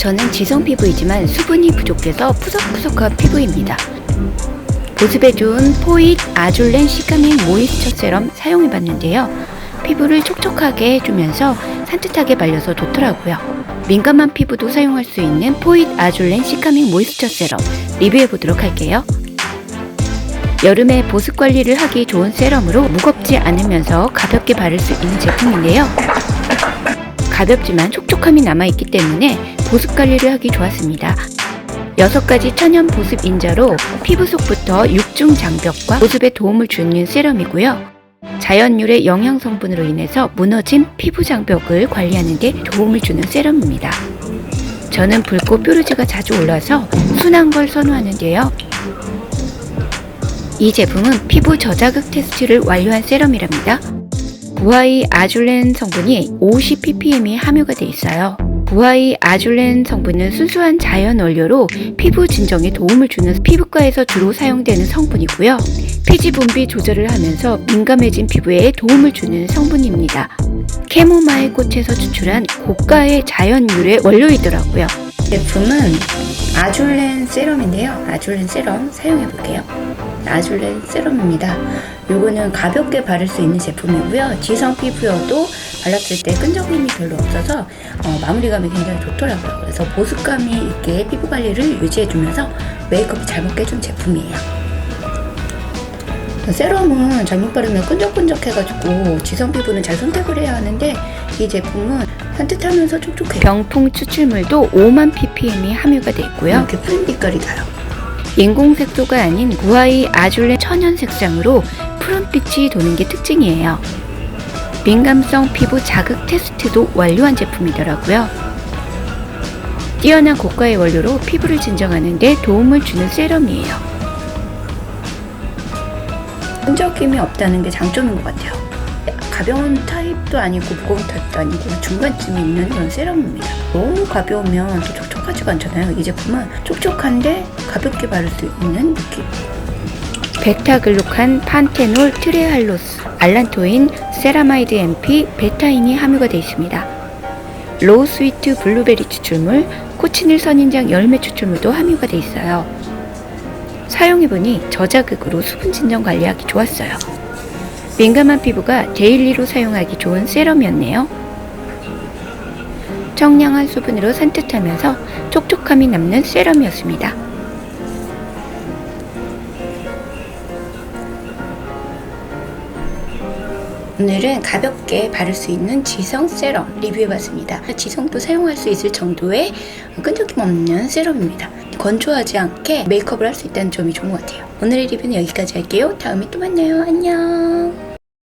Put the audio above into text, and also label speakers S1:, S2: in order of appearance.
S1: 저는 지성 피부이지만 수분이 부족해서 푸석푸석한 피부입니다. 보습에 좋은 포잇 아줄렌 시카밍 모이스처 세럼 사용해봤는데요. 피부를 촉촉하게 해주면서 산뜻하게 발려서 좋더라고요. 민감한 피부도 사용할 수 있는 포잇 아줄렌 시카밍 모이스처 세럼 리뷰해보도록 할게요. 여름에 보습 관리를 하기 좋은 세럼으로 무겁지 않으면서 가볍게 바를 수 있는 제품인데요. 가볍지만 촉촉함이 남아있기 때문에 보습 관리를 하기 좋았습니다. 6가지 천연 보습 인자로 피부 속부터 육중 장벽과 보습에 도움을 주는 세럼이고요. 자연유래 영양 성분으로 인해서 무너진 피부 장벽을 관리하는 데 도움을 주는 세럼입니다. 저는 붉고 뾰루지가 자주 올라서 순한 걸 선호하는데요. 이 제품은 피부 저자극 테스트를 완료한 세럼이랍니다. 구아이 아줄렌 성분이 50ppm이 함유가 돼 있어요. 구아이 아줄렌 성분은 순수한 자연 원료로 피부 진정에 도움을 주는 피부과에서 주로 사용되는 성분이고요. 피지 분비 조절을 하면서 민감해진 피부에 도움을 주는 성분입니다. 캐모마일 꽃에서 추출한 고가의 자연 유래 원료이더라고요. 제품은 아줄렌 세럼인데요. 아줄렌 세럼 사용해 볼게요. 아줄렌 세럼입니다. 요거는 가볍게 바를 수 있는 제품이고요. 지성 피부여도 발랐을 때 끈적임이 별로 없어서 어, 마무리감이 굉장히 좋더라고요. 그래서 보습감이 있게 피부 관리를 유지해주면서 메이크업이 잘 먹게 해준 제품이에요. 세럼은 잘못 바르면 끈적끈적해가지고 지성 피부는 잘 선택을 해야 하는데 이 제품은 산뜻하면서 촉촉해요. 병풍 추출물도 5만 ppm이 함유가 돼 있고요. 이렇게 푸른 빛깔이 나요. 인공 색소가 아닌 구아이 아줄레 천연 색상으로 푸른빛이 도는 게 특징이에요. 민감성 피부 자극 테스트도 완료한 제품이더라고요. 뛰어난 고가의 원료로 피부를 진정하는 데 도움을 주는 세럼이에요. 끈적임이 없다는 게 장점인 것 같아요. 가벼운 타입도 아니고 무거운 타입도 아니고 중간쯤에 있는 그런 세럼입니다. 너무 가벼우면 또 촉촉하지가 않잖아요. 이 제품은 촉촉한데 가볍게 바를 수 있는 느낌. 베타글루칸, 판테놀, 트레할로스, 알란토인, 세라마이드 MP, 베타인이 함유가 되어 있습니다. 로우 스위트 블루베리 추출물, 코치닐 선인장 열매 추출물도 함유가 되어 있어요. 사용해보니 저자극으로 수분 진정 관리하기 좋았어요. 민감한 피부가 데일리로 사용하기 좋은 세럼이었네요. 청량한 수분으로 산뜻하면서 촉촉함이 남는 세럼이었습니다. 오늘은 가볍게 바를 수 있는 지성 세럼 리뷰해봤습니다. 지성도 사용할 수 있을 정도의 끈적임 없는 세럼입니다. 건조하지 않게 메이크업을 할 수 있다는 점이 좋은 것 같아요. 오늘의 리뷰는 여기까지 할게요. 다음에 또 만나요. 안녕.